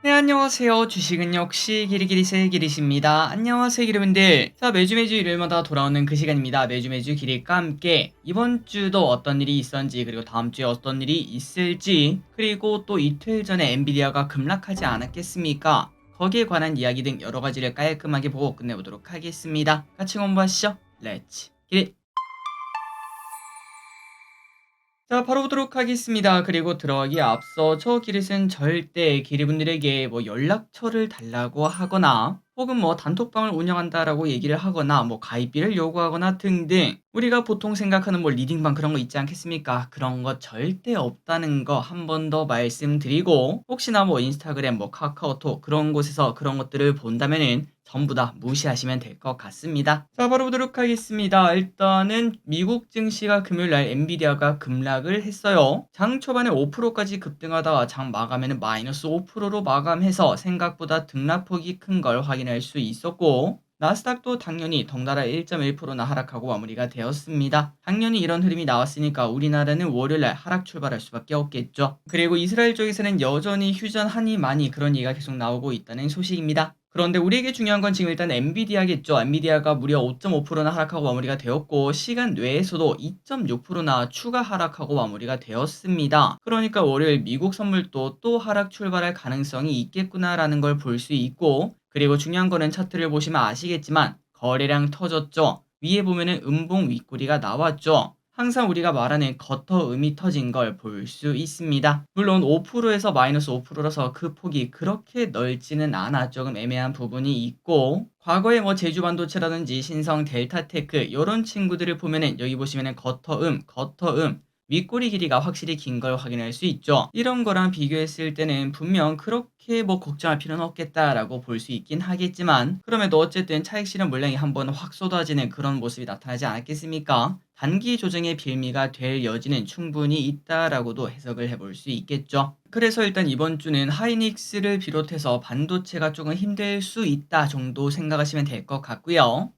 네, 안녕하세요. 주식은 역시 기리기리세 기리십니다. 안녕하세요, 여러분들. 자, 매주 매주 일요일마다 돌아오는 그 시간입니다. 매주 매주 기릴과 함께 이번 주도 어떤 일이 있었는지 그리고 다음 주에 어떤 일이 있을지 그리고 또 이틀 전에 엔비디아가 급락하지 않았겠습니까? 거기에 관한 이야기 등 여러 가지를 깔끔하게 보고 끝내보도록 하겠습니다. 같이 공부하시죠. 렛츠 기릿! 자, 바로 보도록 하겠습니다. 그리고 들어가기 앞서 저 기릿은 절대 기리분들에게 뭐 연락처를 달라고 하거나 혹은 뭐 단톡방을 운영한다라고 얘기를 하거나 뭐 가입비를 요구하거나 등등 우리가 보통 생각하는 뭐 리딩방 그런 거 있지 않겠습니까? 그런 거 절대 없다는 거 한 번 더 말씀드리고 혹시나 뭐 인스타그램 뭐 카카오톡 그런 곳에서 그런 것들을 본다면은 전부 다 무시하시면 될 것 같습니다. 자, 바로 보도록 하겠습니다. 일단은 미국 증시가 금요일 날 엔비디아가 급락을 했어요. 장 초반에 5%까지 급등하다가 장 마감에는 마이너스 5%로 마감해서 생각보다 등락폭이 큰 걸 확인할 수 있었고 나스닥도 당연히 덩달아 1.1%나 하락하고 마무리가 되었습니다. 당연히 이런 흐름이 나왔으니까 우리나라는 월요일날 하락 출발할 수밖에 없겠죠. 그리고 이스라엘 쪽에서는 여전히 휴전하니 많이 그런 얘기가 계속 나오고 있다는 소식입니다. 그런데 우리에게 중요한 건 지금 일단 엔비디아겠죠. 엔비디아가 무려 5.5%나 하락하고 마무리가 되었고 시간 외에서도 2.6%나 추가 하락하고 마무리가 되었습니다. 그러니까 월요일 미국 선물도 또 하락 출발할 가능성이 있겠구나라는 걸 볼 수 있고 그리고 중요한 거는 차트를 보시면 아시겠지만 거래량 터졌죠. 위에 보면은 음봉 윗꼬리가 나왔죠. 항상 우리가 말하는 거터음이 터진 걸 볼 수 있습니다. 물론 5%에서 마이너스 5%라서 그 폭이 그렇게 넓지는 않아 조금 애매한 부분이 있고 과거에 뭐 제주반도체라든지 신성 델타테크 이런 친구들을 보면은 여기 보시면은 거터음, 거터음 윗꼬리 길이가 확실히 긴 걸 확인할 수 있죠. 이런 거랑 비교했을 때는 분명 그렇게 뭐 걱정할 필요는 없겠다라고 볼 수 있긴 하겠지만 그럼에도 어쨌든 차익 실현 물량이 한번 확 쏟아지는 그런 모습이 나타나지 않았겠습니까? 단기 조정의 빌미가 될 여지는 충분히 있다라고도 해석을 해볼 수 있겠죠. 그래서 일단 이번 주는 하이닉스를 비롯해서 반도체가 조금 힘들 수 있다 정도 생각하시면 될 것 같고요.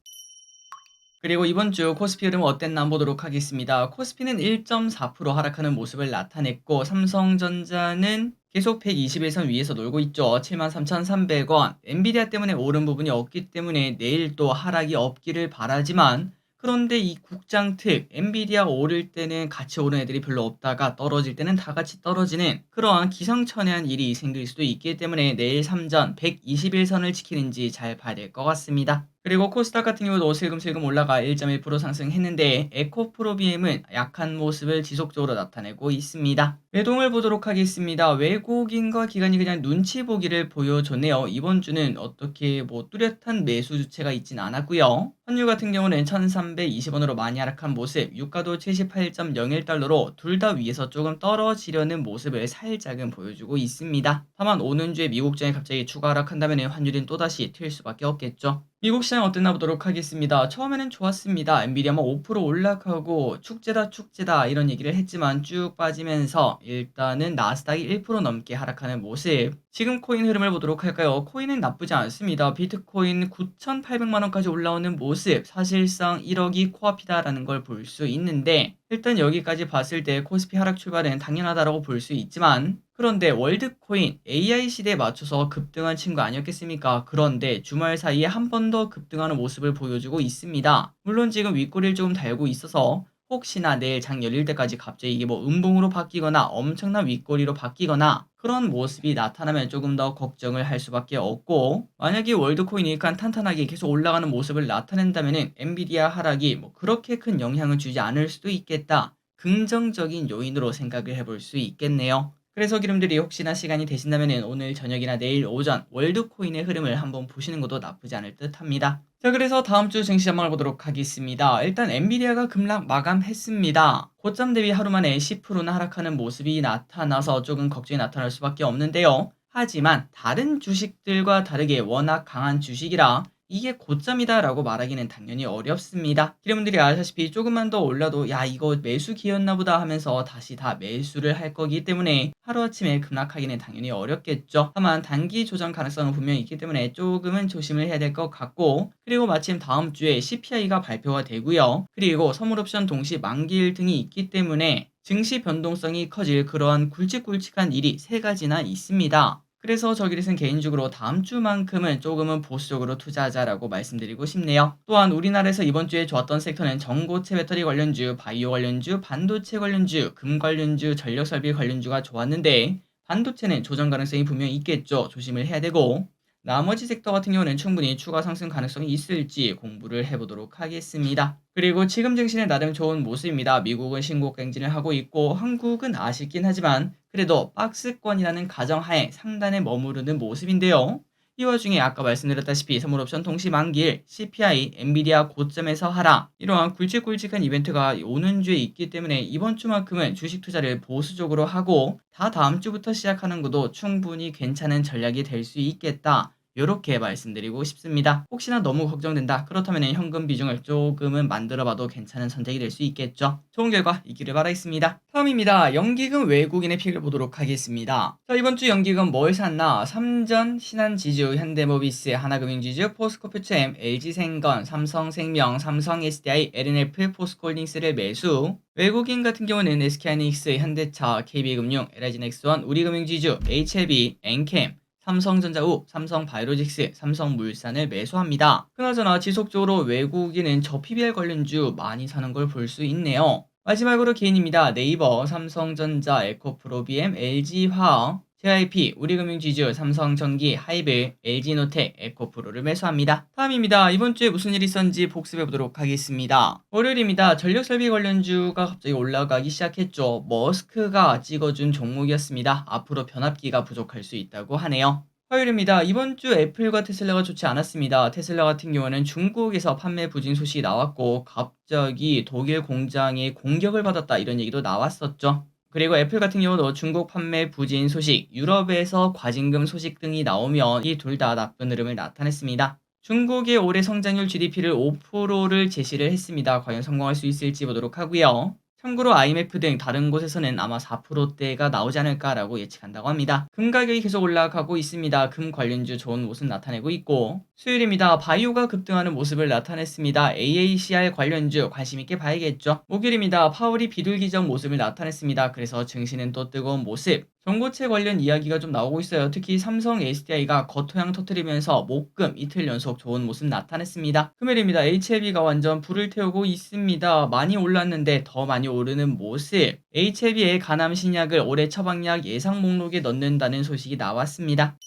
그리고 이번 주 코스피 흐름 어땠나 보도록 하겠습니다. 코스피는 1.4% 하락하는 모습을 나타냈고 삼성전자는 계속 121선 위에서 놀고 있죠. 73,300원. 엔비디아 때문에 오른 부분이 없기 때문에 내일 또 하락이 없기를 바라지만 그런데 이 국장특 엔비디아 오를 때는 같이 오른 애들이 별로 없다가 떨어질 때는 다 같이 떨어지는 그러한 기상천외한 일이 생길 수도 있기 때문에 내일 3전 121선을 지키는지 잘 봐야 될 것 같습니다. 그리고 코스닥 같은 경우도 슬금슬금 올라가 1.1% 상승했는데 에코프로비엠은 약한 모습을 지속적으로 나타내고 있습니다. 외동을 보도록 하겠습니다. 외국인과 기관이 그냥 눈치 보기를 보여줬네요. 이번 주는 어떻게 뭐 뚜렷한 매수 주체가 있진 않았고요. 환율 같은 경우는 1320원으로 많이 하락한 모습, 유가도 78.01달러로 둘 다 위에서 조금 떨어지려는 모습을 살짝은 보여주고 있습니다. 다만 오는 주에 미국장이 갑자기 추가 하락한다면 환율은 또다시 튈 수밖에 없겠죠. 미국 시장 어땠나 보도록 하겠습니다. 처음에는 좋았습니다. 엔비디아만 5% 올라가고 축제다 축제다 이런 얘기를 했지만 쭉 빠지면서 일단은 나스닥이 1% 넘게 하락하는 모습. 지금 코인 흐름을 보도록 할까요? 코인은 나쁘지 않습니다. 비트코인 9,800만 원까지 올라오는 모습. 사실상 1억이 코앞이다라는 걸 볼 수 있는데 일단 여기까지 봤을 때 코스피 하락 출발은 당연하다라고 볼 수 있지만 그런데 월드코인 AI 시대에 맞춰서 급등한 친구 아니었겠습니까? 그런데 주말 사이에 한 번 더 급등하는 모습을 보여주고 있습니다. 물론 지금 윗꼬리를 조금 달고 있어서 혹시나 내일 장 열릴 때까지 갑자기 이게 뭐 음봉으로 바뀌거나 엄청난 윗꼬리로 바뀌거나 그런 모습이 나타나면 조금 더 걱정을 할 수밖에 없고 만약에 월드코인이 간 탄탄하게 계속 올라가는 모습을 나타낸다면 엔비디아 하락이 뭐 그렇게 큰 영향을 주지 않을 수도 있겠다. 긍정적인 요인으로 생각을 해볼 수 있겠네요. 그래서 기름들이 혹시나 시간이 되신다면 오늘 저녁이나 내일 오전 월드코인의 흐름을 한번 보시는 것도 나쁘지 않을 듯 합니다. 자, 그래서 다음 주 증시 전망을 보도록 하겠습니다. 일단 엔비디아가 급락 마감했습니다. 고점 대비 하루 만에 10%나 하락하는 모습이 나타나서 조금 걱정이 나타날 수밖에 없는데요. 하지만 다른 주식들과 다르게 워낙 강한 주식이라 이게 고점이다라고 말하기는 당연히 어렵습니다. 여러분들이 아시다시피 조금만 더 올라도 야 이거 매수 기였나 보다 하면서 다시 다 매수를 할 거기 때문에 하루아침에 급락하기는 당연히 어렵겠죠. 다만 단기 조정 가능성은 분명히 있기 때문에 조금은 조심을 해야 될 것 같고 그리고 마침 다음 주에 CPI가 발표가 되고요. 그리고 선물옵션 동시 만기일 등이 있기 때문에 증시 변동성이 커질 그러한 굵직굵직한 일이 세 가지나 있습니다. 그래서 저 기릿은 개인적으로 다음 주만큼은 조금은 보수적으로 투자하자라고 말씀드리고 싶네요. 또한 우리나라에서 이번 주에 좋았던 섹터는 전고체 배터리 관련주, 바이오 관련주, 반도체 관련주, 금 관련주, 전력 설비 관련주가 좋았는데 반도체는 조정 가능성이 분명히 있겠죠. 조심을 해야 되고 나머지 섹터 같은 경우는 충분히 추가 상승 가능성이 있을지 공부를 해보도록 하겠습니다. 그리고 지금 증시는 나름 좋은 모습입니다. 미국은 신고가 행진을 하고 있고 한국은 아쉽긴 하지만 그래도 박스권이라는 가정하에 상단에 머무르는 모습인데요. 이 와중에 아까 말씀드렸다시피 선물옵션 동시 만기일, CPI, 엔비디아 고점에서 하락 이러한 굵직굵직한 이벤트가 오는 주에 있기 때문에 이번 주만큼은 주식 투자를 보수적으로 하고 다 다음 주부터 시작하는 것도 충분히 괜찮은 전략이 될 수 있겠다. 이렇게 말씀드리고 싶습니다. 혹시나 너무 걱정된다. 그렇다면 현금 비중을 조금은 만들어봐도 괜찮은 선택이 될 수 있겠죠. 좋은 결과 있기를 바라겠습니다. 다음입니다. 연기금 외국인의 픽을 보도록 하겠습니다. 자 이번 주 연기금 뭘 샀나? 삼전, 신한지주, 현대모비스, 하나금융지주, 포스코프챔, LG생건, 삼성생명, 삼성SDI, LNF, 포스코홀딩스를 매수. 외국인 같은 경우는 SK하이닉스, 현대차, KB금융, LIG넥스원, 우리금융지주, HLB, 엔캠, 삼성전자 우, 삼성바이오로직스, 삼성물산을 매수합니다. 그나저나 지속적으로 외국인은 저 PBR 관련주 많이 사는 걸 볼 수 있네요. 마지막으로 개인입니다. 네이버, 삼성전자, 에코프로비엠, LG화학, JIP, 우리금융지주, 삼성전기, 하이브, LG노텍, 에코프로를 매수합니다. 다음입니다. 이번 주에 무슨 일이 있었는지 복습해 보도록 하겠습니다. 월요일입니다. 전력설비 관련주가 갑자기 올라가기 시작했죠. 머스크가 찍어준 종목이었습니다. 앞으로 변압기가 부족할 수 있다고 하네요. 화요일입니다. 이번 주 애플과 테슬라가 좋지 않았습니다. 테슬라 같은 경우는 중국에서 판매 부진 소식이 나왔고 갑자기 독일 공장에 공격을 받았다 이런 얘기도 나왔었죠. 그리고 애플 같은 경우도 중국 판매 부진 소식, 유럽에서 과징금 소식 등이 나오면 이 둘 다 나쁜 흐름을 나타냈습니다. 중국의 올해 성장률 GDP를 5%를 제시를 했습니다. 과연 성공할 수 있을지 보도록 하고요. 참고로 IMF 등 다른 곳에서는 아마 4%대가 나오지 않을까라고 예측한다고 합니다. 금 가격이 계속 올라가고 있습니다. 금 관련주 좋은 모습 나타내고 있고 수요일입니다. 바이오가 급등하는 모습을 나타냈습니다. AACR 관련주 관심 있게 봐야겠죠. 목요일입니다. 파월이 비둘기적 모습을 나타냈습니다. 그래서 증시는 또 뜨거운 모습. 전고체 관련 이야기가 좀 나오고 있어요. 특히 삼성 SDI가 겉토양 터트리면서 목금 이틀 연속 좋은 모습 나타냈습니다. 금요일입니다. HLB가 완전 불을 태우고 있습니다. 많이 올랐는데 더 많이 오르는 모습. HLB의 간암 신약을 올해 처방약 예상 목록에 넣는다는 소식이 나왔습니다.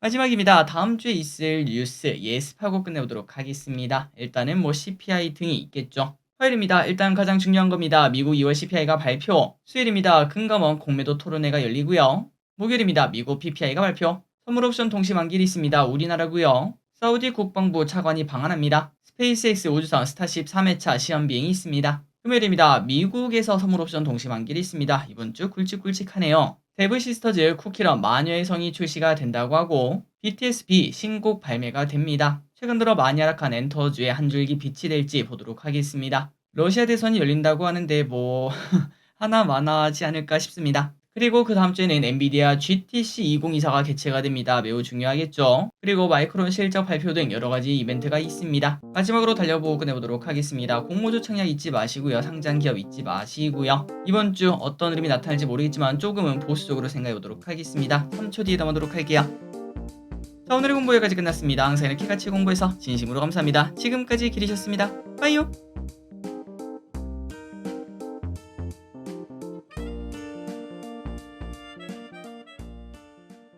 마지막입니다. 다음 주에 있을 뉴스 예습하고 끝내보도록 하겠습니다. 일단은 뭐 CPI 등이 있겠죠. 화요일입니다. 일단 가장 중요한 겁니다. 미국 2월 CPI가 발표. 수요일입니다. 금감원 공매도 토론회가 열리고요. 목요일입니다. 미국 PPI가 발표. 선물옵션 동시 만기일이 있습니다. 우리나라고요. 사우디 국방부 차관이 방한합니다. 스페이스X 우주선 스타쉽 3회차 시험 비행이 있습니다. 금요일입니다. 미국에서 선물옵션 동시 만기일이 있습니다. 이번 주 굵직굵직하네요. 데브 시스터즈 쿠키런 마녀의 성이 출시가 된다고 하고 BTSB 신곡 발매가 됩니다. 최근 들어 많이 하락한 엔터주의 한 줄기 빛이 될지 보도록 하겠습니다. 러시아 대선이 열린다고 하는데 뭐 하나 많아하지 않을까 싶습니다. 그리고 그 다음 주에는 엔비디아 GTC 2024가 개최가 됩니다. 매우 중요하겠죠. 그리고 마이크론 실적 발표 등 여러 가지 이벤트가 있습니다. 마지막으로 달려보고 끝내보도록 하겠습니다. 공모주 청약 잊지 마시고요. 상장 기업 잊지 마시고요. 이번 주 어떤 흐름이 나타날지 모르겠지만 조금은 보수적으로 생각해 보도록 하겠습니다. 3초 뒤에 담아도록 할게요. 자 오늘의 공부 여기까지 끝났습니다. 항상 이렇게 같이 공부해서 진심으로 감사합니다. 지금까지 길이셨습니다. 빠이요.